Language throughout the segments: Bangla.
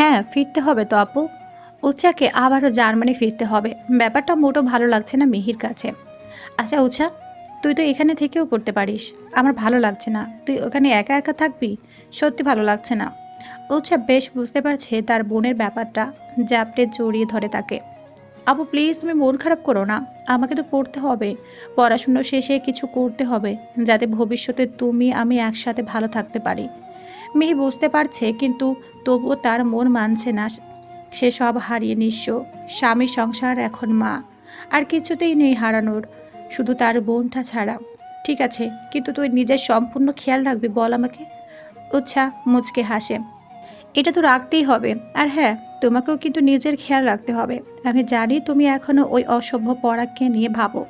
হ্যাঁ ফিরতে হবে তো আপু। উৎসাকে আবারও জার্মানি ফিরতে হবে। ব্যাপারটা মোটো ভালো লাগছে না মিহির কাছে। আচ্ছা উৎসা, তুই তো এখানে থেকেও পড়তে পারিস। আমার ভালো লাগছে না। তুই ওখানে একা একা থাকবি? সত্যি ভালো লাগছে না। উৎসা বেশ বুঝতে পারছে তার বোনের ব্যাপারটা জ্যাপটে জড়িয়ে ধরে তাকে। আপু প্লিজ তুমি মন খারাপ করো না। আমাকে তো পড়তে হবে। পড়াশুনো শেষে কিছু করতে হবে, যাতে ভবিষ্যতে তুমি, আমি একসাথে ভালো থাকতে পারি। মিহি বুঝতে পারছে, কিন্তু তবুও তার মন মানছে না। সে সব হারিয়ে নিঃস্ব। স্বামী সংসার এখন মা। আর কিছুতেই নেই হারানোর। শুধু তার বোনটা ছাড়া। ঠিক আছে, কিন্তু তুই নিজের সম্পূর্ণ খেয়াল রাখবি, বল আমাকে। উৎসাহ মুচকে হাসে। এটা তো রাখতেই হবে। আর হ্যাঁ তোমাকেও কিন্তু নিজের খেয়াল রাখতে হবে। আমি জানি তুমি এখনও ওই অসভ্য পরাগকে নিয়ে ভাবো।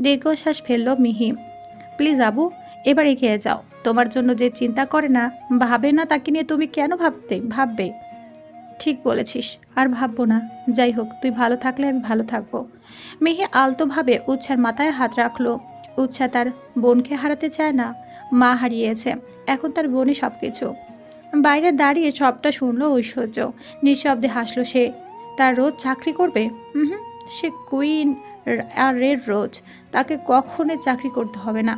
দীর্ঘশ্বাস ফেলল মিহি। প্লিজ আবু, এবার এগিয়ে যাও। তোমার জন্য যে চিন্তা করে না, ভাবে না তাকে নিয়ে তুমি কেন ভাবতে, ভাববে? ঠিক বলেছিস, আর ভাববো না। যাই হোক, তুই ভালো থাকলে আমি ভালো থাকব। মেহে আলতোভাবে উৎসার মাথায় হাত রাখল। উচ্ছা তার বোনকে হারাতে চায় না, মা হারিয়েছে। এখন তার বোনই সব কিছু বাইরে দাঁড়িয়ে সবটা শুনলো ঐশ্বর্য। নিঃশব্দে হাসলো সে। তার রোজ চাকরি করবে? হুম সে কুইন আর রেড রোজ। তাকে কখনোই চাকরি করতে হবে না।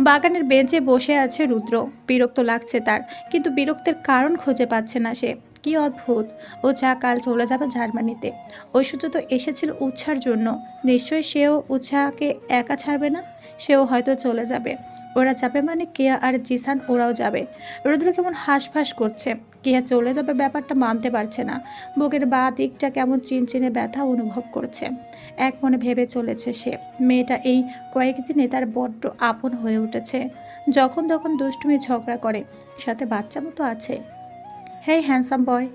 বাগানের বেঞ্চে বসে আছে রুদ্র। বিরক্ত লাগছে তার, কিন্তু বিরক্তের কারণ খুঁজে পাচ্ছে না সে। কি অদ্ভুত! ও যা কাল চলে যাবে জার্মানিতে। ঐশ্বর্য তো এসেছিল উৎসার জন্য। নিশ্চয়ই সেও উৎসাহকে একা ছাড়বে না? সেও হয়তো চলে যাবে। ওরা যাবে মানে কেয়া আর জিসান ওরাও যাবে। রুদ্র কেমন হাঁসফাঁস করছে। কেয়া চলে যাবে ব্যাপারটা মানতে পারছে না। বুকের বা দিকটা কেমন চিনচিনে ব্যথা অনুভব করছে। এক মনে ভেবে চলেছে সে। মেয়েটা এই কয়েকদিনে তার বড্ড আপন হয়ে উঠেছে। যখন তখন দুষ্টুমি ঝগড়া করে। সাথে বাচ্চা মতো আছে। Hey, handsome boy.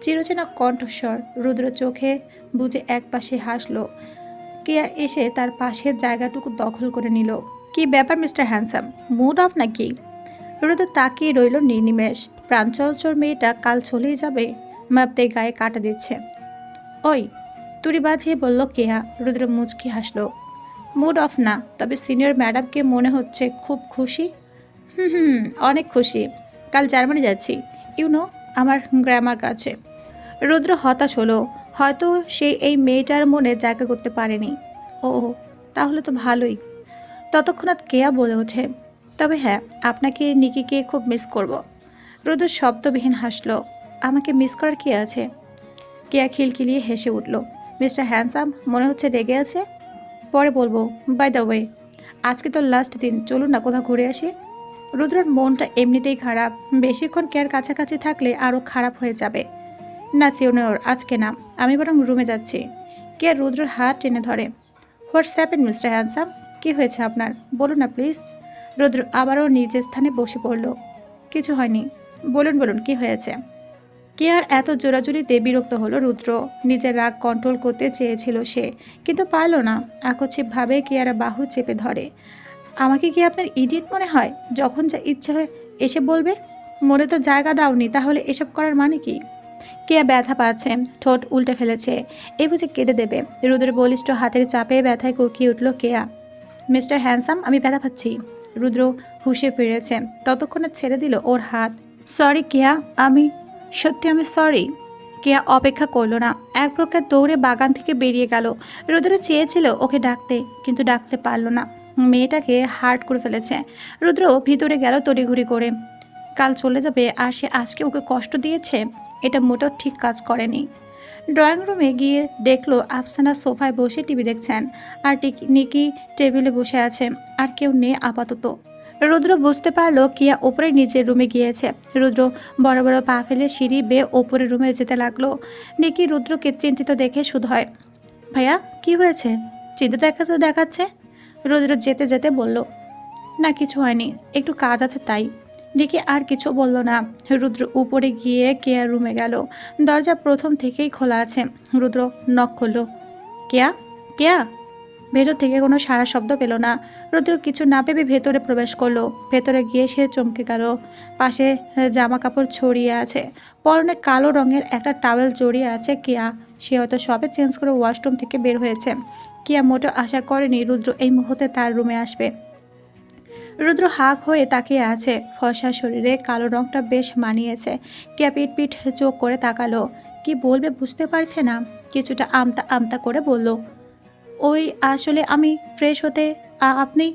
চিরচেনা কণ্ঠস্বর। রুদ্র চোখে বুঝে এক পাশে হাসলো। কেয়া এসে তার পাশের জায়গাটুকু দখল করে নিল। কি ব্যাপার, মিস্টার হ্যান্ডসাম? মুড অফ নাকি? রুদ্র তাকিয়ে রইল নির্নিমেষ। প্রাঞ্চলচর মেয়েটা কাল চলেই যাবে? মাপতে গায়ে কাটা দিচ্ছে। ওই, তুড়ি বাজিয়ে বলল কেয়া রুদ্র মুচকি হাসলো। মুড অফ না, তবে সিনিয়র ম্যাডামকে মনে হচ্ছে খুব খুশি। হুম হুম, অনেক খুশি। কাল জার্মানি যাচ্ছি। ইউনো আমার গ্রামার কাছে। রুদ্র হতাশ হলো। হয়তো সে এই মেয়েটার মনে জায়গা করতে পারেনি। ও তাহলে তো ভালোই। ততক্ষণাৎ কেয়া বলে ওঠে, তবে হ্যাঁ আপনাকে নিকিকে খুব মিস করব। রুদ্র শব্দবিহীন হাসলো, আমাকে মিস করার কি আছে? কেয়া খিলখিলিয়ে হেসে উঠল মিস্টার হ্যান্ডসাম মনে হচ্ছে রেগে আছে? পরে বলব বাই দ্য ওয়ে আজকে তো লাস্ট দিন, চলুন না কোথাও ঘুরে আসি। রুদ্রর মনটা এমনিতেই খারাপ, বেশিক্ষণ কেয়ার কাছাকাছি থাকলে আরও খারাপ হয়ে যাবে। না সিওনিয়র আজকে না, আমি বরং রুমে যাচ্ছি। কেয়ার রুদ্রর হাত টেনে ধরে হোয়াটস হ্যাপেন মিস্টার হ্যান্ডসাম কী হয়েছে আপনার? বলুন না প্লিজ রুদ্র আবারও নিজের স্থানে বসে পড়ল। কিছু হয়নি। বলুন বলুন, কি হয়েছে? কে আর এত জোরাজুরিতে বিরক্ত হলো রুদ্র? নিজের রাগ কন্ট্রোল করতে চেয়েছিল সে, কিন্তু পারল না। আকস্মিকভাবে কেয়ারা বাহু চেপে ধরে। আমাকে কি আপনার ইডিয়েট মনে হয়? যখন যা ইচ্ছা হয় এসে বলবে? মনে তো জায়গা দাওনি, তাহলে এসব করার মানে কি? কেয়া ব্যথা পাচ্ছে, ঠোঁট উল্টে ফেলেছে। এ বুঝে কেঁদে দেবে। রুদ্রের বলিষ্ঠ হাতের চাপে ব্যথায় কুকিয়ে উঠল কেয়া। মিস্টার হ্যান্ডসাম, আমি ব্যথা পাচ্ছি। রুদ্র হুশে ফিরেছে। ততক্ষণে ছেড়ে দিল ওর হাত। সরি, কেয়া, আমি সত্যি আমি সরি। কেয়া অপেক্ষা করল না। এক প্রকার দৌড়ে বাগান থেকে বেরিয়ে গেল। রুদ্র চেয়েছিল ওকে ডাকতে, কিন্তু ডাকতে পারল না। মেয়েটাকে হার্ট করে ফেলেছে। রুদ্র ভিতরে গেল তড়িঘড়ি করে। কাল চলে যাবে, আর সে আজকে ওকে কষ্ট দিয়েছে? এটা মোটেও ঠিক কাজ করেনি। ড্রয়িং রুমে গিয়ে দেখল আফসানা সোফায় বসে টিভি দেখছেন। আর নিকি টেবিলে বসে আছে। আর কেউ নেই আপাতত। রুদ্র বুঝতে পারল কিয়া ওপরে নিচের রুমে গিয়েছে। রুদ্র বড় বড় পা ফেলে সিঁড়ি বেয়ে ওপরের রুমে যেতে লাগল। নিকি রুদ্রকে চিন্তিত দেখে শুধু হয়, ভাইয়া, কি হয়েছে? চিন্তিত দেখা তো দেখাচ্ছে? রুদ্র যেতে যেতে বলল, না, কিছু হয়নি। একটু কাজ আছে তাই। নিকি আর কিছু বলল না। রুদ্র উপরে গিয়ে কেয়া রুমে গেল। দরজা প্রথম থেকেই খোলা আছে। রুদ্র নক করল, কেয়া? কেয়া? ভেতর থেকে কোনো সারা শব্দ পেল না। রুদ্র কিছু না ভেবে ভেতরে প্রবেশ করল। ভেতরে গিয়ে সে চমকে গেল। পাশে জামা কাপড় ছড়িয়ে আছে। পরনে কালো রঙের একটা টাওয়েল জড়িয়ে আছে কেয়া। সে হয়তো সবে চেঞ্জ করে ওয়াশরুম থেকে বের হয়েছে। কিয়া মোটেও আশা করেনি রুদ্র এই মুহূর্তে তার রুমে আসবে। রুদ্র হাঁক হয়ে তাকিয়ে আছে। ফসা শরীরে কালো রংটা বেশ মানিয়েছে। ক্যাপিট পিট পিট চোখ করে তাকালো। কি বলবে বুঝতে পারছে না। কিছুটা আমতা আমতা করে বলল, ওই আসলে আমি ফ্রেশ হতে আপনি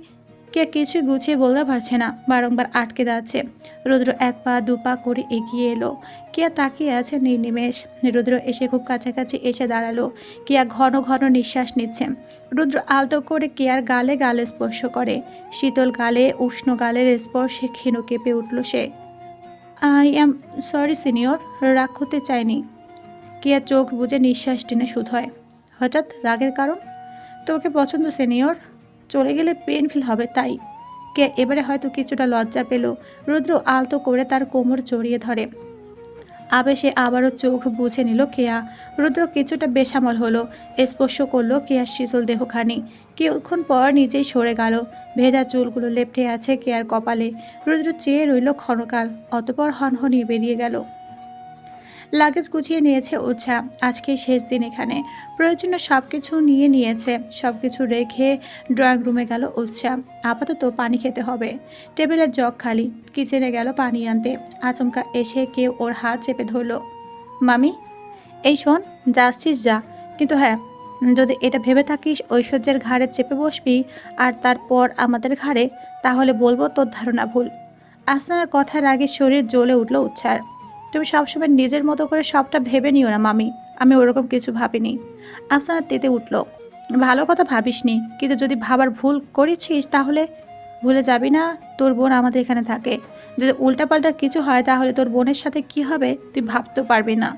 কে কিছুই গুছিয়ে বলতে পারছে না, বারংবার আটকে যাচ্ছে। রুদ্র এক পা, দু পা করে এগিয়ে এলো। কিয়া তাকিয়ে আছে নির্নিমেষ। রুদ্র এসে খুব কাছাকাছি এসে দাঁড়াল। কিয়া ঘন ঘন নিঃশ্বাস নিচ্ছে। রুদ্র আলতো করে কেয়ার গালে গালে স্পর্শ করে। শীতল গালে, উষ্ণ গালের স্পর্শে ক্ষীণ কেঁপে উঠল সে। I am sorry, senior. রাগ করতে চাইনি। কেয়া চোখ বুজে নিঃশ্বাস টেনে শুধ হয় হঠাৎ রাগের কারণ? তোকে পছন্দ, সিনিয়র। চলে গেলে পেন ফিল হবে, তাই। কে, এবারে হয়তো কিছুটা লজ্জা পেল। রুদ্র আলতো করে তার কোমর জড়িয়ে ধরে। আবেশে আবারও চোখ বুঝে নিল কেয়া। রুদ্র কিছুটা বেসামল হলো। স্পর্শ করল কেয়ার শীতল দেহখানি। কিছুক্ষণ পর নিজেই সরে গেল। ভেজা চুলগুলো লেপটে আছে কেয়ার কপালে। রুদ্র চেয়ে রইল ক্ষণকাল। অতপর হনহনিয়ে বেরিয়ে গেল। লাগেজ গুছিয়ে নিয়েছে ওঝা আজকে শেষ দিন এখানে। প্রয়োজনীয় সব কিছু নিয়ে নিয়েছে। সব কিছু রেখে ড্রয়িং রুমে গেল ওঝা আপাতত পানি খেতে হবে। টেবিলের জগ খালি। কিচেনে গেল পানি আনতে। আচমকা এসে কেউ ওর হাত চেপে ধরলো, মামি, এই শোন যাচ্ছিস যা। কিন্তু হ্যাঁ যদি এটা ভেবে থাকিস ঐশ্বর্যের ঘাড়ে চেপে বসবি আর তারপর আমাদের ঘাড়ে, তাহলে বলব তোর ধারণা ভুল। আফসানার কথার আগে শরীর জ্বলে উঠল উচ্ছ্বার তুমি সবসময় নিজের মতো করে সবটা ভেবে নিও না, মামি। আমি ওরকম কিছু ভাবিনি। আফসানা তেতে উঠল। ভালো কথা ভাবিসনি, কিন্তু যদি ভাবার ভুল করেছিস তাহলে ভুলে যাবি না, তোর বোন আমাদের এখানে থাকে। যদি উল্টাপাল্টা কিছু হয় তাহলে তোর বোনের সাথে কি হবে তুই ভাবতেও পারবি না।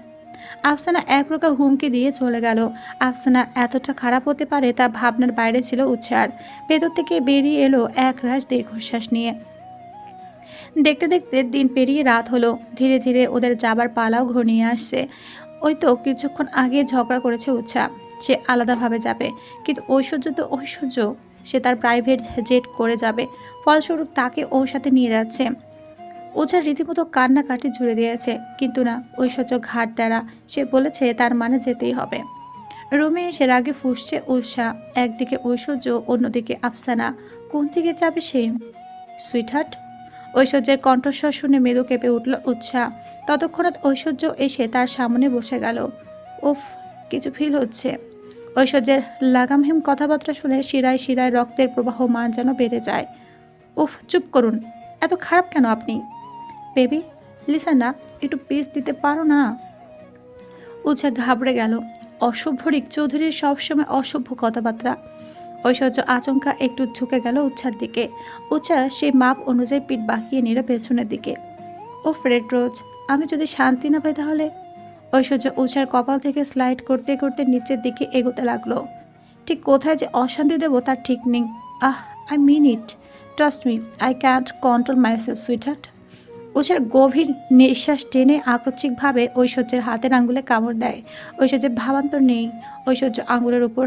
আফসানা এক প্রকার হুমকি দিয়ে চলে গেল। আফসানা এতটা খারাপ হতে পারে তা ভাবনার বাইরে ছিল উচ্ছ্বার ভেতর থেকে বেরিয়ে এলো এক রাশ দীর্ঘশ্বাস নিয়ে। দেখতে দেখতে দিন পেরিয়ে রাত হলো। ধীরে ধীরে ওদের যাবার পালাও ঘনিয়ে আসছে। ওই তো কিছুক্ষণ আগে ঝগড়া করেছে উৎসা। সে আলাদাভাবে যাবে। কিন্তু ঐশ্বর্য তো ঐশ্বর্য। সে তার প্রাইভেট জেট করে যাবে। ফলস্বরূপ তাকে ওর সাথে নিয়ে যাচ্ছে। ওঝার রীতিমতো কান্নাকাটি জুড়ে দিয়েছে। কিন্তু না, ঐশ্বর্য ঘাট দ্বারা সে বলেছে তার মানে যেতেই হবে। রুমে এসে রাগে ফুসছে উষা একদিকে ঐশ্বর্য, অন্যদিকে আফসানা। কোন দিকে যাবে সে? সুইটহার্ট? ঐশ্বর্যের কণ্ঠস্বর শুনে মেরু কেঁপে উঠল উৎসাহ ততক্ষণাৎ ঐশ্বর্য এসে তার সামনে বসে গেল। উফ, কিছু ফিল হচ্ছে। ঐশ্বর্যের লাগামহীন কথাবার্তা শুনে শিরায় শিরায় রক্তের প্রবাহ মান যেন বেড়ে যায়। উফ, চুপ করুন। এত খারাপ কেন আপনি? বেবি লিসানা একটু পিস দিতে পারো না? উৎসাহ ঘাবড়ে গেল। অসভ্য রিক চৌধুরীর সবসময় অসভ্য কথাবার্তা। ঐশ্বর্য আচমকা একটু ঝুঁকে গেল উচ্ছার দিকে। উচ্ছা সেই মাপ অনুযায়ী পিঠ বাঁকিয়ে নিল পেছনের দিকে। ও ফ্রেড রোজ আমি যদি শান্তি না পাই তাহলে? ঐশ্বর্য উচ্ছার কপাল থেকে স্লাইড করতে করতে নিচের দিকে এগোতে লাগল। ঠিক কোথায় যে অশান্তি দেবো তার ঠিক নেই। আহ I mean it trust me I can't control myself sweetheart উষার গভীর নিঃশ্বাস টেনে আকস্মিকভাবে ঐশ্বর্যের হাতের আঙ্গুলে কামড় দেয়। ঐশ্বর্যের ভাবান্তর নেই। ঐশ্বর্য আঙ্গুলের উপর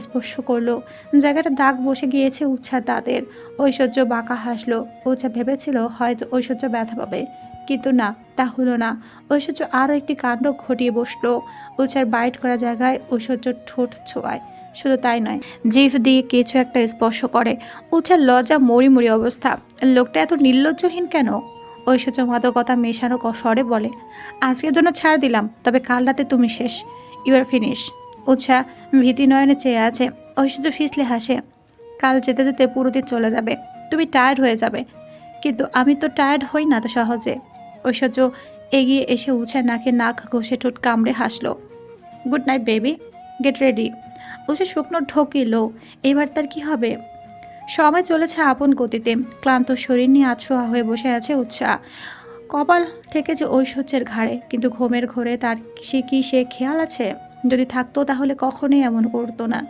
স্পর্শ করল। জায়গাটা দাগ বসে গিয়েছে উচ্ছার দাঁতের। ঐশ্বর্য বাঁকা হাসলো। উচ্ছা ভেবেছিল হয়তো ঐশ্বর্য ব্যথা পাবে। কিন্তু না, তা হলো না। ঐশ্বর্য আরও একটি কাণ্ড ঘটিয়ে বসল। উচ্ছার বাইট করা জায়গায় ঐশ্বর্য ঠোঁট ছোঁয়ায়। শুধু তাই নয়, জিভ দিয়ে কিছু একটা স্পর্শ করে। উচ্ছার লজ্জা, মরি মরি অবস্থা। লোকটা এত নির্লজ্জহীন কেন? ঐশ্বর্য মাদকতা মেশানো স্বরে বলে, আজকের জন্য ছাড় দিলাম, তবে কাল রাতে তুমি শেষ। You are finish. উৎসাহ ভীতি নয়নে চেয়ে আছে। ঐশ্বর্য ফিসলে হাসে। কাল যেতে যেতে পুরো দিন চলে যাবে। তুমি টায়ার্ড হয়ে যাবে। কিন্তু আমি তো টায়ার্ড হই না তো সহজে। ঐশ্বর্য এগিয়ে এসে উৎসার নাকে নাক ঘষে ঠোঁট কামড়ে হাসলো। Good night baby get ready Usha শুকনো ঢোকিল। এবার তার কি হবে? সময় চলেছে আপন গতিতে। ক্লান্ত শরীর নিয়ে আতশোয়া হয়ে বসে আছে উৎসাহ কপাল ঠেকেছে ঐশ্বর্যের ঘাড়ে। কিন্তু ঘুমের ঘোরে তার সে কি সে খেয়াল আছে? যদি থাকতো তাহলে কখনোই এমন করতো না।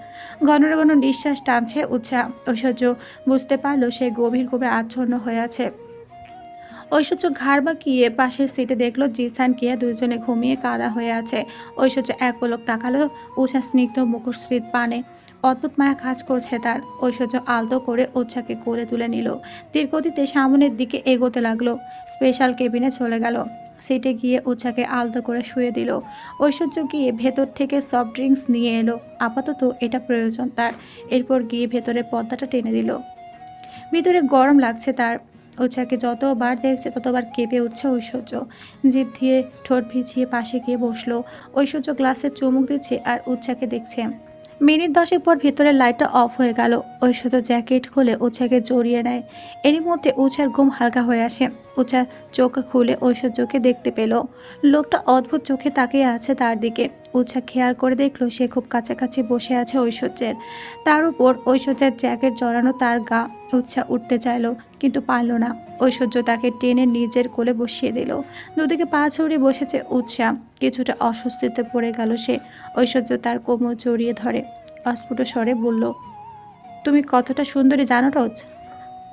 ঘন ঘন নিঃশ্বাস টানছে উৎসাহ ঐশ্বর্য বুঝতে পারল সে গভীর ঘুমে আচ্ছন্ন হয়ে আছে। ঐশ্বর্য ঘাড় বাঁকিয়ে পাশের সিটে দেখল জিসান কিয়া দুজনে ঘুমিয়ে কাদা হয়ে আছে। ঐশ্বর্য এক পলক তাকালো উষা স্নিগ্ধ মুখশ্রিত পানে। অদ্ভুত মায়া কাজ করছে তার। ঐশ্বর্য আলতো করে উচ্ছাকে কোলে তুলে নিল। তীরগতিতে সামনের দিকে এগোতে লাগল। স্পেশাল কেবিনে চলে গেল। সিটে গিয়ে উচ্ছাকে আলতো করে শুয়ে দিল। ঐশ্বর্য গিয়ে ভেতর থেকে সফট ড্রিঙ্কস নিয়ে এলো। আপাতত এটা প্রয়োজন তার। এরপর গিয়ে ভেতরে পর্দাটা টেনে দিল। ভিতরে গরম লাগছে তার। উৎসাকে যতবার দেখছে ততবার কেঁপে উঠছে ঐশ্বর্য। জিভ দিয়ে ঠোঁট ভিজিয়ে পাশে গিয়ে বসল। ঐশ্বর্য গ্লাসে চুমুক দিচ্ছে আর উৎসাকে দেখছে। মিনিট দশেক পর ভেতরে লাইটটা অফ হয়ে গেল। ঐশ্বর্য জ্যাকেট খুলে উৎসাকে জড়িয়ে নেয়। এরই মধ্যে উৎসার ঘুম হালকা হয়ে আসে। উৎসা চোখ খুলে ঐশ্বর্যকে দেখতে পেল। লোকটা অদ্ভুত চোখে তাকিয়ে আছে তার দিকে। উৎসা খেয়াল করে দেখল সে খুব কাছাকাছি বসে আছে ঐশ্বর্যের। তার উপর ঐশ্বর্যের জ্যাকেট জড়ানো তার গা। উৎসা উঠতে চাইলো, কিন্তু পারল না। ঐশ্বর্য তাকে টেনে নিজের কোলে বসিয়ে দিল। দুদিকে পা ছড়িয়ে বসেছে উৎসা কিছুটা অস্বস্তিতে পড়ে গেল সে। ঐশ্বর্য তার কোমর জড়িয়ে ধরে। অস্ফুট স্বরে বলল, তুমি কতটা সুন্দরী জানো রোজ।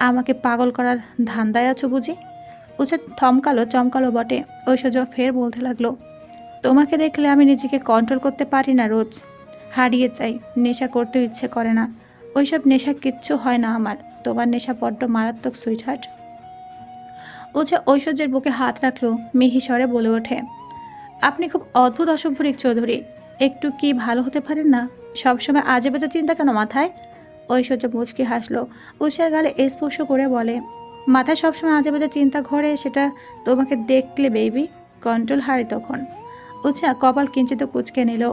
আমাকে পাগল করার ধান্দায় আছো বুঝি? উৎসা থমকালো, চমকালো বটে। ঐশ্বর্য ফের বলতে লাগল, তোমাকে দেখলে আমি নিজেকে কন্ট্রোল করতে পারি না রোজ। হারিয়ে চাই নেশা করতে ইচ্ছে করে না। ওইসব নেশা কিচ্ছু হয় না আমার। তোমার নেশা বড্ড মারাত্মক সুইটহার্ট উৎসা ঐশ্বর্যের বুকে হাত রাখল, মিহি স্বরে বলে ওঠে, আপনি খুব অদ্ভুত অসভ্যরিক চৌধুরী, একটু কি ভালো হতে পারেন না? সবসময় আজে বাজে চিন্তা কেন মাথায়? ঐশ্বর্য মুচকি হাসলো উৎসার গালে স্পর্শ করে বলে, মাথায় সবসময় আজে বাজে চিন্তা ঘরে, সেটা তোমাকে দেখলে বেবি কন্ট্রোল হারে তখন। উৎসা কপাল কিঞ্চিত কুচকে নিল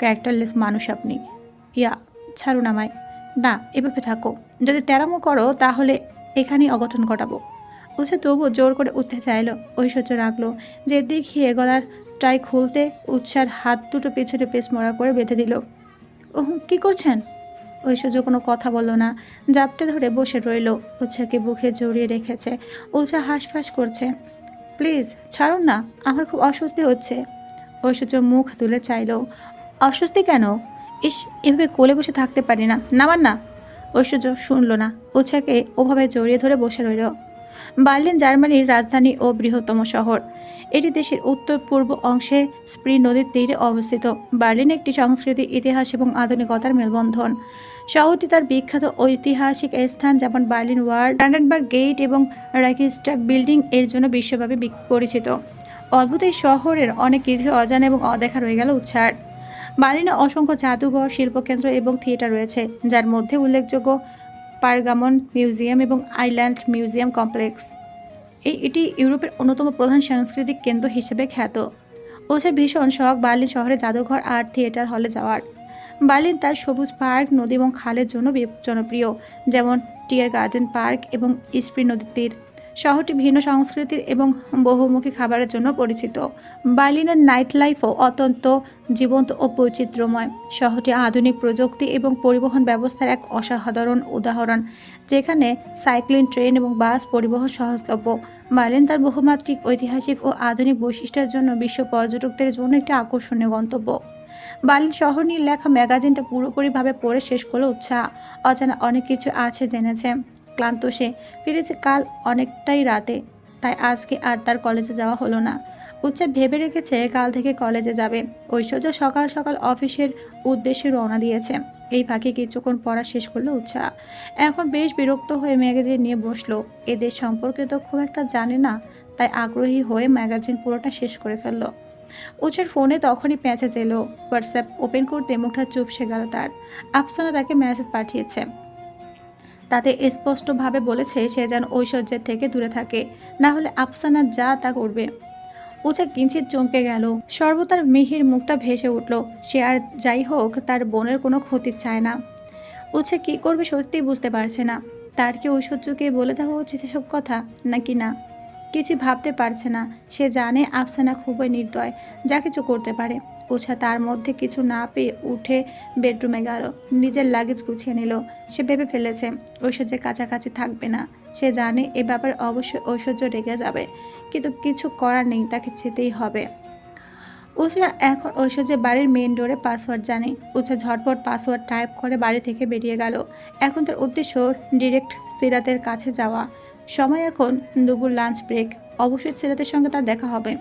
ক্যারেক্টারলেস মানুষ আপনি। ইয়া, ছাড়ুন আমায়। না, এভাবে থাকো। যদি তেরামো করো, তাহলে এখানেই অঘটন ঘটাবো। উৎসা তবু জোর করে উঠতে চাইলো, ঐশ্বর্য রাখল যে দেখিয়ে গলার টাই খুলতে উৎসার হাত দুটো পেছনে পেছ মরা করে বেঁধে দিল। ওহ, কি করছেন? ঐশ্বর্য কোনো কথা বলল না, জাপটে ধরে বসে রইল। উৎসাকে বুকে জড়িয়ে রেখেছে। উৎসা হাঁসফাঁস করছে। প্লিজ, ছাড়ুন না, আমার খুব অস্বস্তি হচ্ছে। ঐশ্বর্য মুখ তুলে চাইলো, অস্বস্তি কেন? ইস, এভাবে কোলে বসে থাকতে পারি না। নামান না। ঐশ্বর্য শুনলো না। উৎসাকে ওভাবে জড়িয়ে ধরে বসে রইল। বার্লিন জার্মানির রাজধানী ও বৃহত্তম শহর। এটি দেশের উত্তর পূর্ব অংশে স্প্রি নদীর তীরে অবস্থিত। বার্লিন একটি সংস্কৃতি, ইতিহাস এবং আধুনিকতার মেলবন্ধন। শহরটি তার বিখ্যাত ঐতিহাসিক স্থান, যেমন বার্লিন ওয়ার্ড ব্র্যান্ডেনবার্গ গেট এবং রাকিস্টাক বিল্ডিং এর জন্য বিশ্বব্যাপী পরিচিত। অদ্ভুত এই শহরের অনেক কিছু অজানা এবং অদেখা রয়ে গেল উৎসার। বার্লিনে অসংখ্য জাদুঘর, শিল্পকেন্দ্র এবং থিয়েটার রয়েছে, যার মধ্যে উল্লেখযোগ্য পারগামন মিউজিয়াম এবং আইল্যান্ড মিউজিয়াম কমপ্লেক্স। এই এটি ইউরোপের অন্যতম প্রধান সাংস্কৃতিক কেন্দ্র হিসেবে খ্যাত। ওসের ভীষণ শখ বার্লিন শহরে জাদুঘর আর থিয়েটার হলে যাওয়ার। বার্লিন তার সবুজ পার্ক, নদী এবং খালের জন্য জনপ্রিয়, যেমন টিয়ার গার্ডেন পার্ক এবং ইস্প্রি নদীর তীর। শহরটি ভিন্ন সংস্কৃতির এবং বহুমুখী খাবারের জন্য পরিচিত। বার্লিনের নাইট লাইফও অত্যন্ত জীবন্ত ও বৈচিত্র্যময়। শহরটি আধুনিক প্রযুক্তি এবং পরিবহন ব্যবস্থার এক অসাধারণ উদাহরণ, যেখানে সাইক্লিং ট্রেন এবং বাস পরিবহন সহজলভ্য। বার্লিন তার বহুমাত্রিক, ঐতিহাসিক ও আধুনিক বৈশিষ্ট্যের জন্য বিশ্ব পর্যটকদের জন্য একটি আকর্ষণীয় গন্তব্য। বার্লিন শহর নিয়ে লেখা ম্যাগাজিনটা পুরোপুরিভাবে পড়ে শেষ করল উৎসাহ। অজানা অনেক কিছু আছে জেনেছে। ক্লান্ত সে। ফিরেছে কাল অনেকটাই রাতে, তাই আজকে আর তার কলেজে যাওয়া হলো না। উৎসাহ ভেবে রেখেছে কাল থেকে কলেজে যাবে। ঐশ্বর্য সকাল সকাল অফিসের উদ্দেশ্যে রওনা দিয়েছে। এই ফাঁকে কিছুক্ষণ পড়া শেষ করল উৎসাহ এখন বেশ বিরক্ত হয়ে ম্যাগাজিন নিয়ে বসল। এদের সম্পর্কে তো খুব একটা জানে না, তাই আগ্রহী হয়ে ম্যাগাজিন পুরোটা শেষ করে ফেলল। উৎসের ফোনে তখনই মেসেজ এলো। হোয়াটসঅ্যাপ ওপেন করতে মুখটা চুপসে গেল তার। আফসানা তাকে মেসেজ পাঠিয়েছে। তাতে স্পষ্টভাবে বলেছে সে যেন ঐশ্বর্যের থেকে দূরে থাকে। না হলে আফসানা যা তা করবে। উচা কিঞ্চিত চমকে গেল। সর্বতার মিহির মুখটা ভেসে উঠল। সে আর যাই হোক, তার বোনের কোনো ক্ষতি চায় না। উচা কি করবে সত্যিই বুঝতে পারছে না। তার কি ঐশ্বর্যকে বলে দেওয়া হচ্ছে সেসব কথা? নাকি না? কিছু ভাবতে পারছে না। সে জানে আফসানা খুবই নির্দয়, যা কিছু করতে পারে। উষা তার মধ্যে কিছু না পেয়ে উঠে বেডরুমে গেল। নিজের লাগেজ গুছিয়ে নিল। সে ভেবে ফেলেছে, ঐশ্বর্যের কাছাকাছি থাকবে না। সে জানে এ ব্যাপারে অবশ্যই ঐশ্বর্য রেগে যাবে, কিন্তু কিছু করার নেই, তাকে যেতেই হবে। উষা এখন ঐশ্বর্যের বাড়ির মেন ডোরে পাসওয়ার্ড জানে। উষা ঝটপট পাসওয়ার্ড টাইপ করে বাড়ি থেকে বেরিয়ে গেল। এখন তার উদ্দেশ্য ডিরেক্ট সিরাতের কাছে যাওয়া। সময় এখন দুপুর লাঞ্চ ব্রেক অবশ্যই সিরাতের সঙ্গে তার দেখা হবে।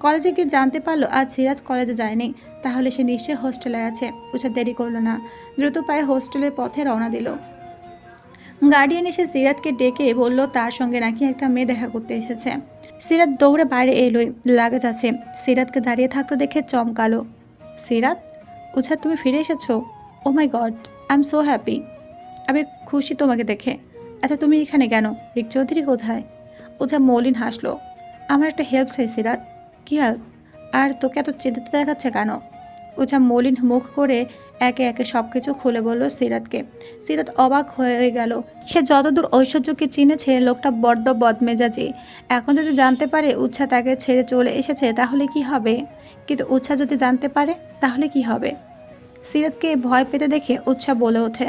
কলেজে গিয়ে জানতে পারল আজ সিরাজ কলেজে যায়নি, তাহলে সে নিশ্চয়ই হোস্টেলে আছে। উষা দেরি করল না। দ্রুত পায়ে হোস্টেলের পথে রওনা দিল। গার্ডিয়ান এসে সিরাতকে ডেকে বলল, তার সঙ্গে নাকি একটা মেয়ে দেখা করতে এসেছে। সিরাত দৌড়ে বাইরে এলোই লাগেজ আছে। সিরাতকে দাঁড়িয়ে থাকতে দেখে চমকালো। সিরাত উষা তুমি ফিরে এসেছ? ও my god I am so happy আমি খুশি তোমাকে দেখে। আচ্ছা তুমি এখানে কেন? রিক চৌধুরী কোথায়? ওঝা মলিন হাসলো। আমার একটা হেল্প চাই সিরাত কি হাল আর তোকে এত চিন্তিত দেখাচ্ছে কেন? ওঝা মলিন মুখ করে একে একে সব কিছু খুলে বলল সিরাতকে। সিরাত অবাক হয়ে গেল। সে যতদূর ঐশ্বর্যকে চিনেছে, লোকটা বড্ড বদমেজাজি। এখন যদি জানতে পারে উচ্ছা তাকে ছেড়ে চলে এসেছে, তাহলে কি হবে? কিন্তু উচ্ছা যদি জানতে পারে, তাহলে কি হবে? সিরাতকে ভয় পেতে দেখে উচ্ছা বলে ওঠে,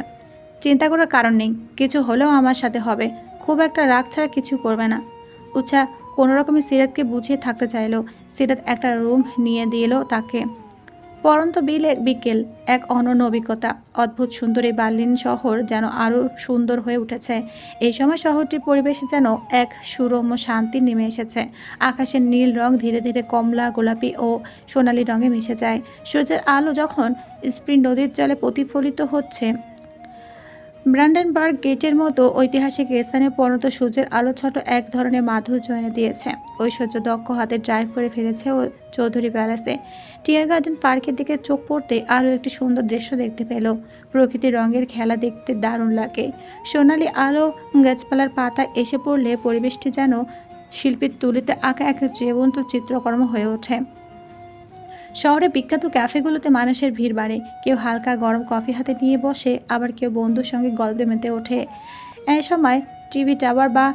চিন্তা করার কারণ নেই, কিছু হলেও আমার সাথে হবে। খুব একটা রাগ ছাড়া কিছু করবে না। উচ্ছা কোনো রকমের সিরাতকে বুঝিয়ে থাকতে চাইলো। সিরাত একটা রুম নিয়ে দিল তাকে। পরন্ত বিলে বিকেল, এক অনন্য অভিজ্ঞতা। অদ্ভুত সুন্দর এই বার্লিন শহর যেন আরও সুন্দর হয়ে উঠেছে। এই সময় শহরটির পরিবেশে যেন এক সুরম্য শান্তি নেমে এসেছে। আকাশের নীল রং ধীরে ধীরে কমলা, গোলাপি ও সোনালি রঙে মিশে যায়। সূর্যের আলো যখন স্প্রিং নদীর জলে প্রতিফলিত হচ্ছে ব্র্যান্ডেনবার্গ গেটের মতো ঐতিহাসিক স্থানে পরিণত সূর্যের আলো ছোট এক ধরনের মাধুর্য এনে দিয়েছে। ঐশ্বর্য দক্ষ হাতে ড্রাইভ করে ফিরেছে ও চৌধুরী প্যালেসে। টিয়ার গার্ডেন পার্কের দিকে চোখ পড়তে আরও একটি সুন্দর দৃশ্য দেখতে পেল। প্রকৃতির রঙের খেলা দেখতে দারুণ লাগে। সোনালি আলো গাছপালার পাতা এসে পড়লে পরিবেশটি যেন শিল্পীর তুলিতে আঁকা এক জীবন্ত চিত্রকর্ম হয়ে ওঠে। শহরে বিখ্যাত ক্যাফেগুলোতে মানুষের ভিড় বাড়ে। কেউ হালকা গরম কফি হাতে নিয়ে বসে, আবার কেউ বন্ধুর সঙ্গে গল্পে মেতে ওঠে। এই সময় টিভি টাওয়ার বা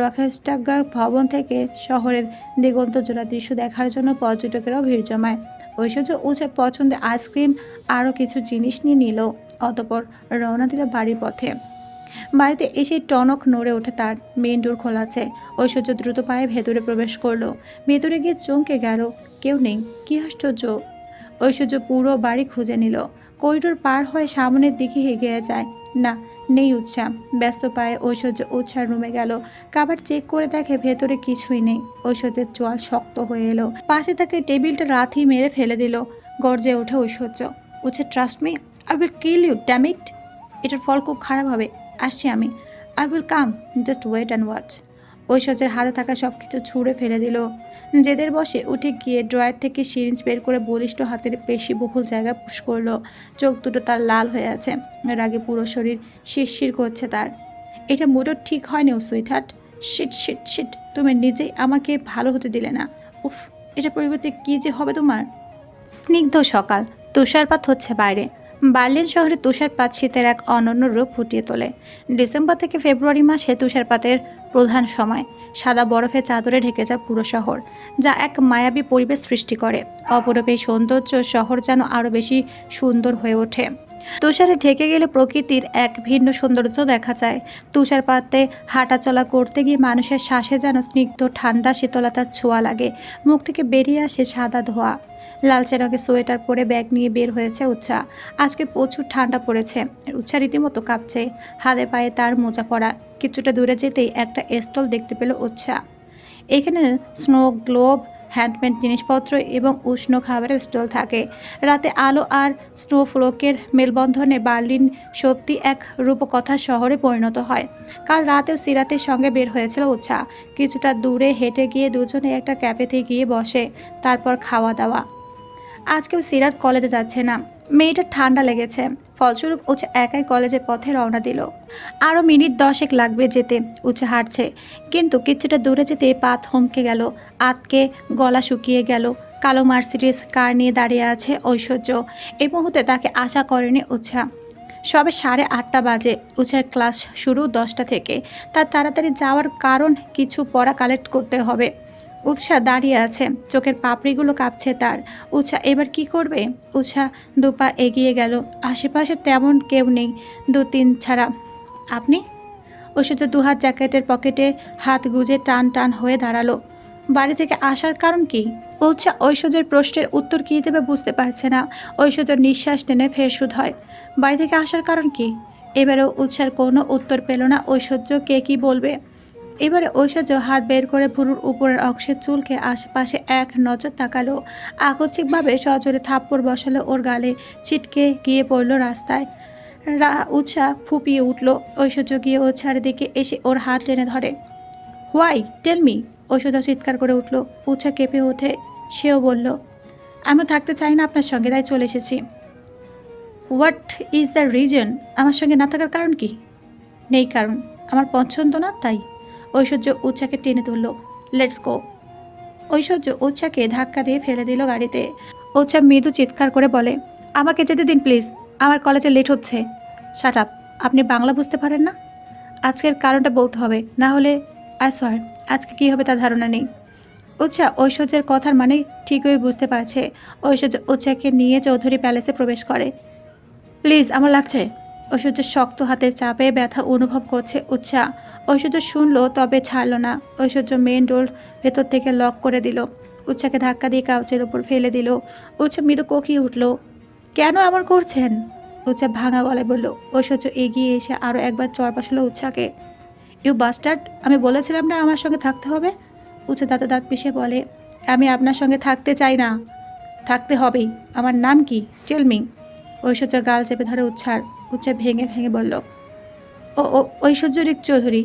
রকেস্টাগার ভবন থেকে শহরের দিগন্ত জোড়া দৃশ্য দেখার জন্য পর্যটকেরাও ভিড় জমায়। ঐশ্বর্য উঁচে পছন্দের আইসক্রিম আরও কিছু জিনিস নিয়ে নিল, অতপর রওনা দিল বাড়ির পথে। বাড়িতে এসে টনক নড়ে ওঠে তার। মেন ডোর খোলা আছে ঐশ্বর্য দ্রুত পায়ে ভেতরে প্রবেশ করল। ভেতরে গিয়ে চমকে গেল, কেউ নেই, কি আশ্চর্য? ঐশ্বর্য পুরো বাড়ি খুঁজে নিল। করিডোর পার হয়ে সামনের দিকে এগিয়ে যায়। না, নেই উৎসাহ। ব্যস্ত পায়ে ঐশ্বর্য উৎসার রুমে গেল। কাবার চেক করে দেখে ভেতরে কিছুই নেই। ঐশ্বর্যের চোয়াল শক্ত হয়ে এলো। পাশে তাকে টেবিলটা রাথি মেরে ফেলে দিল। গর্জে ওঠে ঐশ্বর্য। উচ্ছে trust me I will kill you dammit এটার ফল খুব খারাপ হবে। আসছি আমি। I will come just wait and watch ঐশ্বর্যের হাতে থাকা সব কিছু ছুঁড়ে ফেলে দিল। জেদের বসে উঠে গিয়ে ড্রয়ার থেকে সিরিঞ্জ বের করে বলিষ্ঠ হাতের পেশি বহুল জায়গা পুশ করল। চোখ দুটো তার লাল হয়ে আছে। রাগে পুরো শরীর শিরশির করছে তার। এটা মোটর ঠিক হয়নি oh sweetheart. Shit shit shit, তুমি নিজেই আমাকে ভালো হতে দিলে না। উফ, এটা পরিবর্তে কী যে হবে তোমার? স্নিগ্ধ সকাল, তুষারপাত হচ্ছে বাইরে। বার্লিন শহরে তুষারপাত শীতের এক অনন্য রূপ ফুটিয়ে তোলে। ডিসেম্বর থেকে ফেব্রুয়ারি মাসে তুষারপাতের প্রধান সময়। সাদা বরফে চাদরে ঢেকে যায় পুরো শহর, যা এক মায়াবী পরিবেশ সৃষ্টি করে। অপরূপ এই সৌন্দর্য শহর যেন আরও বেশি সুন্দর হয়ে ওঠে। তুষারে ঢেকে গেলে প্রকৃতির এক ভিন্ন সৌন্দর্য দেখা যায়। তুষারপাতে হাঁটাচলা করতে গিয়ে মানুষের শ্বাসে যেন স্নিগ্ধ, ঠান্ডা, শীতলতার ছোঁয়া লাগে। মুখ থেকে বেরিয়ে আসে সাদা ধোয়া। লালচে রঙের সোয়েটার পরে ব্যাগ নিয়ে বের হয়েছে উৎসা। আজকে প্রচুর ঠান্ডা পড়েছে। উৎসা রীতিমতো কাঁপছে। হাতে পায়ে তার মোজা পরা। কিছুটা দূরে যেতেই একটা স্টল দেখতে পেল উৎসা। এখানে স্নো গ্লোব, হ্যান্ডমেড জিনিসপত্র এবং উষ্ণ খাবারের স্টল থাকে। রাতে আলো আর স্নো ফ্লোকের মেলবন্ধনে বার্লিন সত্যি এক রূপকথা শহরে পরিণত হয়। কাল রাতেও সিরাতের সঙ্গে বের হয়েছিল উৎসা। কিছুটা দূরে হেঁটে গিয়ে দুজনে একটা ক্যাফেতে গিয়ে বসে। তারপর খাওয়া দাওয়া। আজকেও সিরাত কলেজে যাচ্ছে না। মেয়েটা ঠান্ডা লেগেছে। ফলস্বরূপ উচ্ছে একাই কলেজের পথে রওনা দিল। আরও মিনিট দশেক লাগবে যেতে উচ্ছে হাঁটছে। কিন্তু কিছুটা দূরে যেতে পা থমকে গেল। আতকে গলা শুকিয়ে গেল। কালো মার্সিডিস কার নিয়ে দাঁড়িয়ে আছে ঐশ্বর্য। এই মুহূর্তে তাকে আশা করেনি উৎসাহ সবে সাড়ে আটটা বাজে। উৎসার ক্লাস শুরু দশটা থেকে। তার তাড়াতাড়ি যাওয়ার কারণ কিছু পড়া কালেক্ট করতে হবে। উৎসাহ দাঁড়িয়ে আছে। চোখের পাপড়িগুলো কাঁপছে তার। উৎসাহ এবার কি করবে? উৎসাহ দুপা এগিয়ে গেল। আশেপাশে তেমন কেউ নেই, দু তিন ছাড়া। আপনি? ঐশ্বর্য দুহাত জ্যাকেটের পকেটে হাত গুজে টান টান হয়ে দাঁড়াল। বাড়ি থেকে আসার কারণ কি? উৎসা ঐশ্বর্যের প্রশ্নের উত্তর কী দেবে বুঝতে পারছে না। ঐশ্বর্য নিঃশ্বাস টেনে ফের শুধ হয়। বাড়ি থেকে আসার কারণ কি? এবারেও উৎসার কোনো উত্তর পেল না ঐশ্বর্য। কে কি বলবে? এবারে ঐশ্বর্য হাত বের করে ভুরুর উপরের অংশের চুলকে আশেপাশে এক নজর তাকালো। আকস্মিকভাবে সজোরে থাপ্পড় বসালো, ওর গালে ছিটকে গিয়ে পড়ল রাস্তায়। রা উৎসাহ ফুপিয়ে উঠল। ঐশ্বর্য গিয়ে উৎসার দিকে এসে ওর হাত টেনে ধরে। Why, tell me. ঐশ্বর্য চিৎকার করে উঠল। উৎসাহ কেঁপে ওঠে। সেও বলল আমি থাকতে চাই না আপনার সঙ্গে, তাই চলে এসেছি। What is the reason? আমার সঙ্গে না থাকার কারণ কি? নেই কারণ। আমার পছন্দ না, তাই। ঐশ্বর্য উচ্চাকে টেনে তুলল। লেটস গো ঐশ্বর্য উচ্চাকে ধাক্কা দিয়ে ফেলে দিল গাড়িতে। উচ্চা মৃদু চিৎকার করে বলে, আমাকে যেতে দিন প্লিজ, আমার কলেজে লেট হচ্ছে। শাট আপ আপনি বাংলা বুঝতে পারেন না? আজকের কারণটা বলতে হবে, না হলে আই আজকে কী হবে তার ধারণা নেই। উচ্চা ঐশ্বর্যের কথার মানে ঠিকই বুঝতে পারছে। ঐশ্বর্য উচ্চাকে নিয়ে চৌধুরী প্যালেসে প্রবেশ করে। প্লিজ, আমার লাগছে। ঐশ্বর্যের শক্ত হাতে চাপে ব্যথা অনুভব করছে উচ্চা ঐশ্বর্য শুনলো, তবে ছাড়লো না। ঐশ্বর্য মেন ডোর ভেতর থেকে লক করে দিল। উচ্চাকে ধাক্কা দিয়ে কাউচের উপর ফেলে দিল। উচ্চা মৃদু কোকিয়ে উঠল। কেন এমন করছেন? উচ্চা ভাঙা গলায় বলল। ঐশ্বর্য এগিয়ে এসে আরও একবার চর বসালো উচ্চাকে ইউ বাস্টার্ড আমি বলেছিলাম না আমার সঙ্গে থাকতে হবে? উচ্চা দাঁতে দাঁত পিষে বলে। আমি আপনার সঙ্গে থাকতে চাই না। থাকতে হবেই। আমার নাম কি? টেলমি ঐশ্বর্য গাল চেপে ধরে উচ্ছার উচ্চা ভেঙে ভেঙে বলল, ও ও, ঐশ্বর্য রিক চৌধুরী,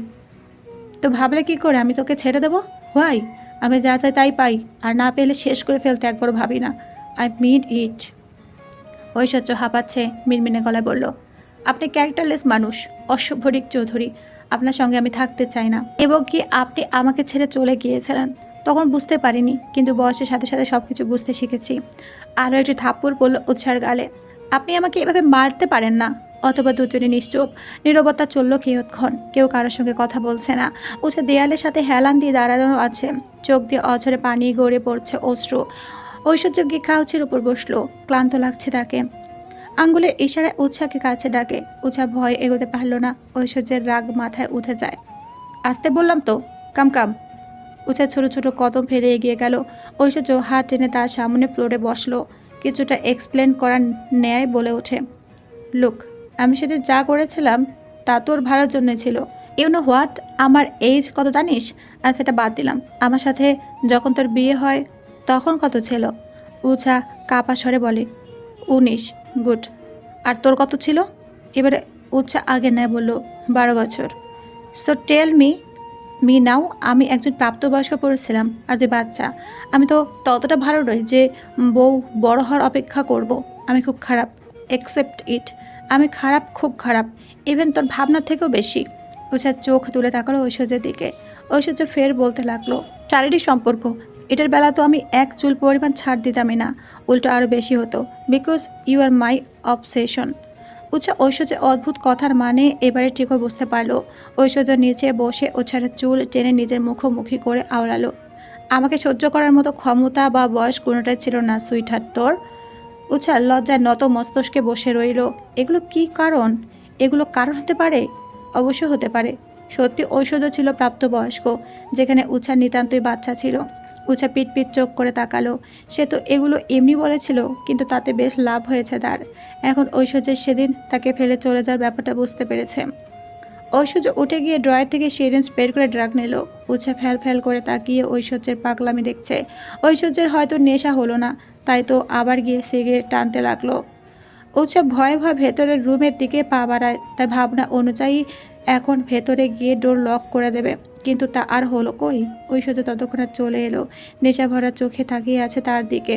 তো ভাবলে কি করে? আমি তোকে ছেড়ে দেবো? হোয়াই? আমি যা চাই তাই পাই, আর না পেলে শেষ করে ফেলতে একবার ভাবি না। আই মিড ইট। ঐশ্বর্য হাঁপাচ্ছে, মিনমিনে গলায় বলল, আপনি ক্যারেক্টারলেস মানুষ অসভ্যরিক চৌধুরী, আপনার সঙ্গে আমি থাকতে চাই না। এবং কি আপনি আমাকে ছেড়ে চলে গিয়েছিলেন? তখন বুঝতে পারিনি, কিন্তু বয়সের সাথে সাথে সব কিছু বুঝতে শিখেছি। আরও একটি থাপ্পড় পড়ল উৎসার গালে। আপনি আমাকে এভাবে মারতে পারেন না। অথবা দুজনে নিশ্চুপ। নীরবতা চলল কেউক্ষণ কেউ কারোর সঙ্গে কথা বলছে না। উঁচু দেয়ালের সাথে হেলান দিয়ে দাঁড়ানো আছে। চোখ দিয়ে অঝরে পানি গড়ে পড়ছে অশ্রু। ঐশ্বর্য গিয়ে কাউচের উপর বসল। ক্লান্ত লাগছে তাকে। আঙ্গুলের ইশারায় উৎসাকে কাছে ডাকে। উৎসা ভয় এগোতে পারল না। ঐশ্বর্যের রাগ মাথায় উঠে যায়। আসতে বললাম তো, কাম কাম। উৎসা ছোট ছোট কদম ফেলে এগিয়ে গেল। ঐশ্বর্য হাত টেনে তার সামনে ফ্লোরে বসল। কিছুটা এক্সপ্লেন করার ন্যায় বলে ওঠে। লুক, আমি সেদিন যা করেছিলাম, তা তোর ভাড়ার জন্য ছিল। ইউ নো হোয়াট আমার এজ কত জানিস? আচ্ছা এটা বাদ দিলাম। আমার সাথে যখন তোর বিয়ে হয়, তখন কত ছিল? উষা কাপা স্বরে বলে, উনিশ, গুড। আর তোর কত ছিল? এবারে উচ্চা আগে নেয় বলল, বারো বছর। So tell me me now আমি একজন প্রাপ্তবয়স্ক পড়েছিলাম আর তুই বাচ্চা, আমি তো ততটা ভালো নই যে বউ বড় হওয়ার অপেক্ষা করব। আমি খুব খারাপ একসেপ্ট ইট আমি খারাপ, খুব খারাপ ইভেন তোর ভাবনার থেকেও বেশি। উষার চোখ তুলে তাকালো ঐশ্বর্যের দিকে। ঐশ্বর্য ফের বলতে লাগল, শারীরিক সম্পর্ক, এটার বেলা তো আমি এক চুল পরিমাণ ছাড় দিতামই না, উল্টো আরও বেশি হতো because you are my obsession উচ্চা ঐশ্বর্যের অদ্ভুত কথার মানে এবারে ঠিকও বুঝতে পারল। ঐশ্বর্য নিচে বসে ওছাড়া চুল টেনে নিজের মুখোমুখি করে আওড়ালো। আমাকে সহ্য করার মতো ক্ষমতা বা বয়স কোনোটাই ছিল না সুইটার তোর? উচ্চা লজ্জায় নত মস্তিষ্কে বসে রইল। এগুলো কি কারণ? এগুলো কারণ হতে পারে? অবশ্য হতে পারে। সত্যি ঐশ্বর্য ছিল প্রাপ্তবয়স্ক, যেখানে উচ্চা নিতান্তই বাচ্চা ছিল। উচা পিট পিট চোখ করে তাকালো। সে তো এগুলো এমনি বলেছিল, কিন্তু তাতে বেশ লাভ হয়েছে তার। এখন ঐশ্বর্যের সেদিন তাকে ফেলে চলে যাওয়ার ব্যাপারটা বুঝতে পেরেছে। ঐশ্বর্য উঠে গিয়ে ড্রয়ার থেকে সিরিঞ্জ বের করে ড্রাগ নিল। উচ্ছা ফ্যাল ফ্যাল করে তাকিয়ে ঐশ্বর্যের পাগলামি দেখছে। ঐশ্বর্যের হয়তো নেশা হলো না, তাই তো আবার গিয়ে সিগারেট টানতে লাগল। উৎসব ভয়ে ভয়ে ভেতরের রুমের দিকে পা বাড়ায়। তার ভাবনা অনুযায়ী এখন ভেতরে গিয়ে ডোর লক করে দেবে। কিন্তু তা আর হলো কই? ঐশ্বর্য ততক্ষণে চলে এলো। নেশা ভরা চোখে তাকিয়ে আছে তার দিকে।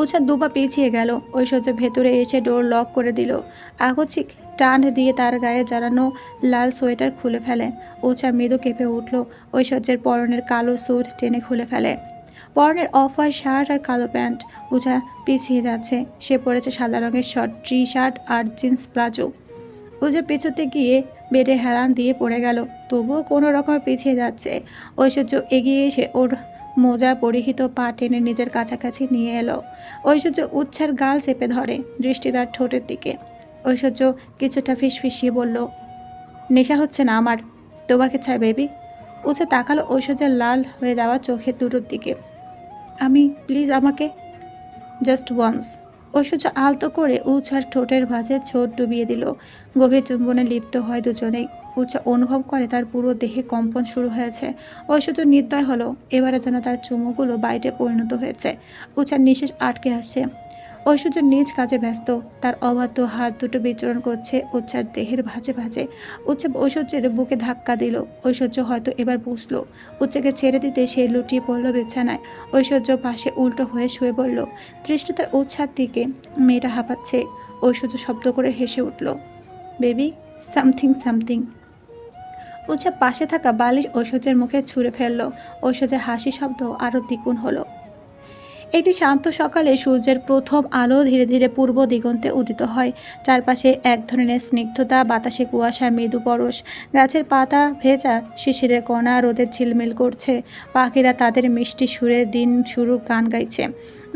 উৎসা দুপা পিছিয়ে গেল। ঐশ্বর্য ভেতরে এসে ডোর লক করে দিল। আগচিক টান দিয়ে তার গায়ে জড়ানো লাল সোয়েটার খুলে ফেলে। উৎসা মৃদু কেঁপে উঠল। ঐশ্বর্যের পরনের কালো স্যুট টেনে খুলে ফেলে। পরনের অফ হোয়াইট শার্ট আর কালো প্যান্ট। উজা পিছিয়ে যাচ্ছে। সে পরেছে সাদা রঙের শর্ট টি শার্ট আর জিন্স প্লাজো। উজা পিছুতে গিয়ে বেডে হেলান দিয়ে পড়ে গেল। তবুও কোনো রকম পিছিয়ে যাচ্ছে। ঐশ্বর্য এগিয়ে এসে ওর মোজা পরিহিত পা টেনে নিজের কাছাকাছি নিয়ে এলো। ঐশ্বর্য উচ্ছার গাল চেপে ধরে দৃষ্টি তার ঠোঁটের দিকে। ঐশ্বর্য কিছুটা ফিসফিসিয়ে বলল, নেশা হচ্ছে না আমার। তোমাকে চাই, বেবি। উচ্চা তাকালো ঐশ্বর্যের লাল হয়ে যাওয়া চোখের দুটোর দিকে। আমি, প্লিজ আমাকে? Just once. ঐশ্বর্য আলতো করে উৎসার ঠোঁটের ভাঁজে ছোট ডুবিয়ে দিল। গভীর চুম্বনে লিপ্ত হয় দুজনেই। উৎসা অনুভব করে তার পুরো দেহে কম্পন শুরু হয়েছে। ঐশ্বর্য নির্দয় হলো। এবারে যেন তার চুমুগুলো বাইটে পরিণত হয়েছে। উৎসার নিঃশ্বাস আটকে আসছে। ঐশ্বর্য নিজ কাজে ব্যস্ত। তার অবাধ্য হাত দুটো বিচরণ করছে উচ্ছার দেহের ভাঁজে ভাঁজে। উচ্চা ঐশ্বর্যের বুকে ধাক্কা দিল। ঐশ্বর্য হয়তো এবার বুঝলো। উচ্চাকে ছেড়ে দিতে সে লুটিয়ে পড়ল বিছানায়। ঐশ্বর্য পাশে উল্টো হয়ে শুয়ে পড়ল। দৃষ্টি তার উচ্ছার দিকে মেয়েটা হাঁপাচ্ছে। ঐশ্বর্য শব্দ করে হেসে উঠল, বেবি, সামথিং সামথিং। উৎসা পাশে থাকা বালিশ ঐশ্বর্যের মুখে ছুঁড়ে ফেলল। ঐশ্বর্যের হাসি শব্দ আরও দ্বিগুণ হলো। একটি শান্ত সকালে সূর্যের প্রথম আলো ধীরে ধীরে পূর্ব দিগন্তে উদিত হয়। চারপাশে এক ধরনের স্নিগ্ধতা, বাতাসে কুয়াশা, মৃদু পরশ, গাছের পাতা ভেজা শিশিরের কণা রোদের ঝিলমিল করছে। পাখিরা তাদের মিষ্টি সুরের দিন শুরুর গান গাইছে।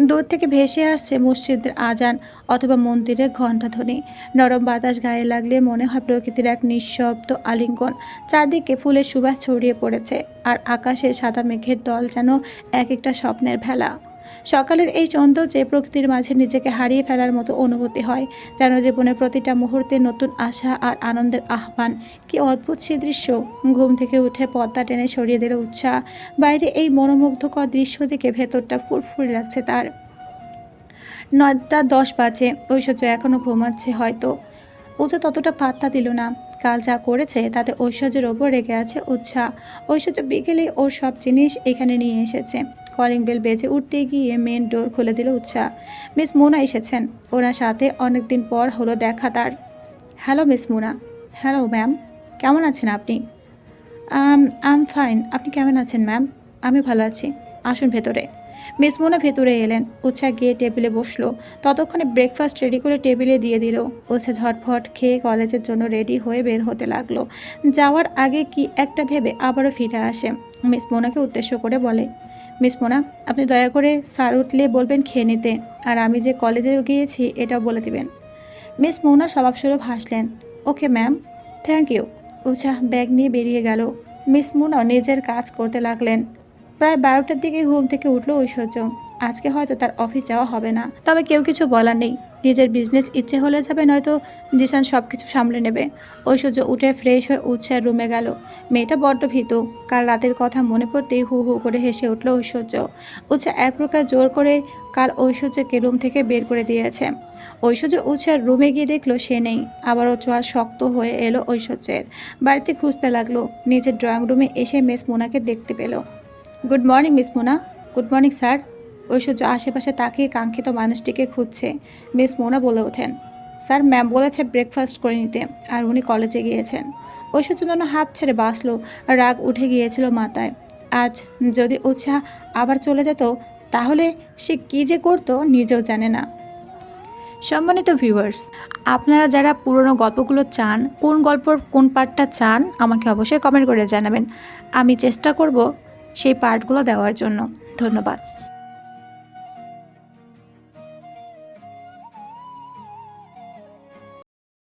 দূর থেকে ভেসে আসছে মসজিদের আজান অথবা মন্দিরের ঘণ্টাধ্বনি। নরম বাতাস গায়ে লাগলে মনে হয় প্রকৃতির এক নিঃশব্দ আলিঙ্গন। চারদিকে ফুলের সুবাস ছড়িয়ে পড়েছে, আর আকাশে সাদা মেঘের দল যেন এক একটা স্বপ্নের ভেলা। সকালের এই সৌন্দর্যে প্রকৃতির মাঝে নিজেকে হারিয়ে ফেলার মতো অনুভূতি হয়, যেন জীবনের প্রতিটা মুহূর্তে নতুন আশা আর আনন্দের আহ্বান। কি অদ্ভুত সে দৃশ্য! ঘুম থেকে উঠে পর্দা টেনে সরিয়ে দিল উৎসাহ। বাইরে এই মনোমুগ্ধকর দৃশ্য দেখে ভেতরটা ফুরফুরে লাগছে তার। নয়টা দশ বাজে, ঐশ্বর্য এখনও ঘুমাচ্ছে হয়তো। উৎসাহ ততটা পাত্তা দিল না। কাল যা করেছে, তাতে ঐশ্বর্যের ওপর রেগে আছে উৎসাহ। ঐশ্বর্য বিকেলে ওর সব জিনিস এখানে নিয়ে এসেছে। কলিং বেল বেজে উঠতে গিয়ে মেন ডোর খুলে দিল উৎসাহ মিস মোনা এসেছেন। ওনার সাথে অনেকদিন পর হলো দেখা তার। Hello, miss Mona. Hello, ma'am. কেমন আছেন আপনি? I'm fine. আপনি কেমন আছেন, ম্যাম? আমি ভালো আছি। আসুন ভেতরে। মিস মোনা ভেতরে এলেন। উৎসাহ গিয়ে টেবিলে বসল। ততক্ষণে ব্রেকফাস্ট রেডি করে টেবিলে দিয়ে দিল। উৎসাহ ঝটফট খেয়ে কলেজের জন্য রেডি হয়ে বের হতে লাগল। যাওয়ার আগে কি একটা ভেবে আবারও ফিরে আসে। মিস মোনাকে উদ্দেশ্য করে বলে মিস মোনা, আপনি দয়া করে স্যার উঠলে বলবেন খেয়ে নিতে, আর আমি যে কলেজে গিয়েছি এটাও বলে দিবেন। মিস মোনা স্বভাবস্বরূপ হাসলেন। Okay, ma'am. Thank you. উৎসাহ ব্যাগ নিয়ে বেরিয়ে গেল। মিস মোনা নিজের কাজ করতে লাগলেন। প্রায় বারোটার দিকে ঘুম থেকে উঠল ঐশ্বর্য। আজকে হয়তো তার অফিস যাওয়া হবে না। তবে কেউ কিছু বলার নেই। নিজের বিজনেস ইচ্ছে হলে যাবে, নয়তো জিসান সব কিছু সামলে নেবে। ঐশ্বর্য উঠে ফ্রেশ হয়ে উৎসাহের রুমে গেল। মেয়েটা বড্ড ভীতু। কাল রাতের কথা মনে পড়তেই হু হু করে হেসে উঠল ঐশ্বর্য। উৎসাহ এক প্রকার জোর করে কাল ঐশ্বর্যকে রুম থেকে বের করে দিয়েছে। ঐশ্বর্য উৎসার রুমে গিয়ে দেখল সে নেই। আবারও চোয়ার শক্ত হয়ে এলো ঐশ্বর্যের। বাড়িতে খুঁজতে লাগল। নিজের ড্রয়িং রুমে এসে মেস মোনাকে দেখতে পেল। Good morning miss Mona good morning sir Aishwarya আশেপাশে তাকিয়ে কাঙ্ক্ষিত মানুষটিকে খুঁজছে। মিস মোনা বলে ওঠেন স্যার ম্যাম বলেছে ব্রেকফাস্ট করে নিতে, আর উনি কলেজে গিয়েছেন। ঐশ্বর্য যেন হাত ছেড়ে বাঁচলো, রাগ উঠে গিয়েছিল মাথায়। আজ যদি উৎসাহ আবার চলে যেত, তাহলে সে কী যে করতো নিজেও জানে না। সম্মানিত ভিউয়ার্স আপনারা যারা পুরনো গল্পগুলো চান, কোন গল্পর কোন পার্টটা চান, আমাকে অবশ্যই কমেন্ট করে জানাবেন। আমি চেষ্টা করব সেই পার্টগুলো দেওয়ার জন্য। ধন্যবাদ।